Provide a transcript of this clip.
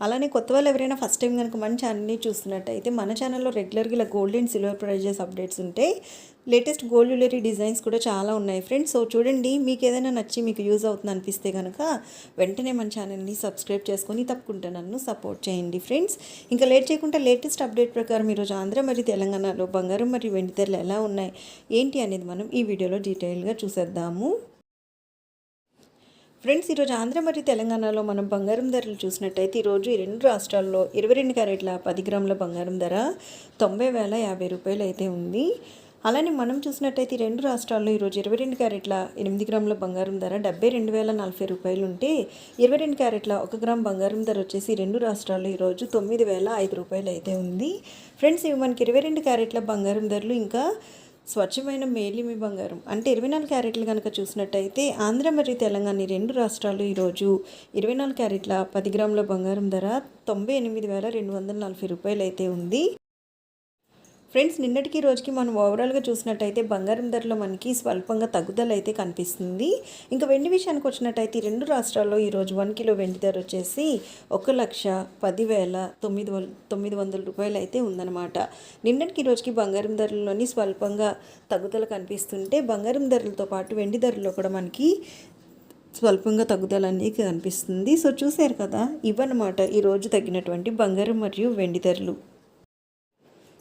అలానే కొత్త వాళ్ళు ఎవరైనా ఫస్ట్ టైం కనుక మన ఛానల్ని చూస్తున్నట్టయితే మన ఛానల్లో రెగ్యులర్గా ఇలా gold and silver prices updates ఉంటాయి లేటెస్ట్ గోల్డ్ జ్యువెలరీ డిజైన్స్ కూడా చాలా ఉన్నాయి ఫ్రెండ్స్ సో చూడండి మీకు ఏదైనా నచ్చి మీకు యూజ్ అవుతుంది అనిపిస్తే కనుక వెంటనే మన ఛానల్ని సబ్స్క్రైబ్ చేసుకొని తప్పకుండా నన్ను సపోర్ట్ చేయండి ఫ్రెండ్స్ ఇంకా లేట్ చేయకుండా లేటెస్ట్ అప్డేట్ ప్రకారం ఈరోజు ఆంధ్ర మరియు తెలంగాణలో బంగారం మరియు వెండి ధరలు ఎలా ఉన్నాయి ఏంటి అనేది మనం ఈ వీడియోలో డీటెయిల్గా చూసేద్దాము. ఫ్రెండ్స్ ఈరోజు ఆంధ్ర మరియు తెలంగాణలో మనం బంగారం ధరలు చూసినట్టయితే ఈరోజు ఈ రెండు రాష్ట్రాల్లో ఇరవై రెండు క్యారెట్ల పది గ్రాముల బంగారం ధర తొంభై వేల యాభై రూపాయలు అయితే ఉంది. అలానే మనం చూసినట్టయితే ఈ రెండు రాష్ట్రాల్లో ఈరోజు ఇరవై రెండు క్యారెట్ల ఎనిమిది గ్రాముల బంగారం ధర డెబ్బై రెండు వేల నలభై రూపాయలు ఉంటే ఇరవై రెండు క్యారెట్ల ఒక గ్రామ్ బంగారం ధర వచ్చేసి రెండు రాష్ట్రాల్లో ఈరోజు తొమ్మిది వేల ఐదు రూపాయలు అయితే ఉంది. ఫ్రెండ్స్ ఇవి మనకి ఇరవై రెండు క్యారెట్ల బంగారం ధరలు ఇంకా స్వచ్ఛమైన మేలిమి బంగారం. అంటే ఇరవై నాలుగు క్యారెట్లు కనుక చూసినట్టయితే ఆంధ్ర మరియు తెలంగాణ రెండు రాష్ట్రాలు ఈరోజు ఇరవై నాలుగు క్యారెట్ల పది గ్రాముల బంగారం ధర తొంభై ఎనిమిది వేల రెండు వందల నలభై రూపాయలు అయితే ఉంది. ఫ్రెండ్స్ నిన్నటికి రోజుకి మనం ఓవరాల్గా చూసినట్టయితే బంగారం ధరలో మనకి స్వల్పంగా తగ్గుదల అయితే కనిపిస్తుంది. ఇంకా వెండి విషయానికి వచ్చినట్టయితే రెండు రాష్ట్రాల్లో ఈరోజు వన్ కిలో వెండి ధర వచ్చేసి ఒక లక్ష పదివేల తొమ్మిది తొమ్మిది వందల రూపాయలు అయితే ఉందన్నమాట. నిన్నటికి రోజుకి బంగారం ధరల్లోని స్వల్పంగా తగ్గుదల కనిపిస్తుంటే బంగారం ధరలతో పాటు వెండి ధరల్లో కూడా మనకి స్వల్పంగా తగ్గుదల అనేది కనిపిస్తుంది. సో చూసారు కదా ఇవన్నమాట ఈరోజు తగ్గినటువంటి బంగారం మరియు వెండి ధరలు.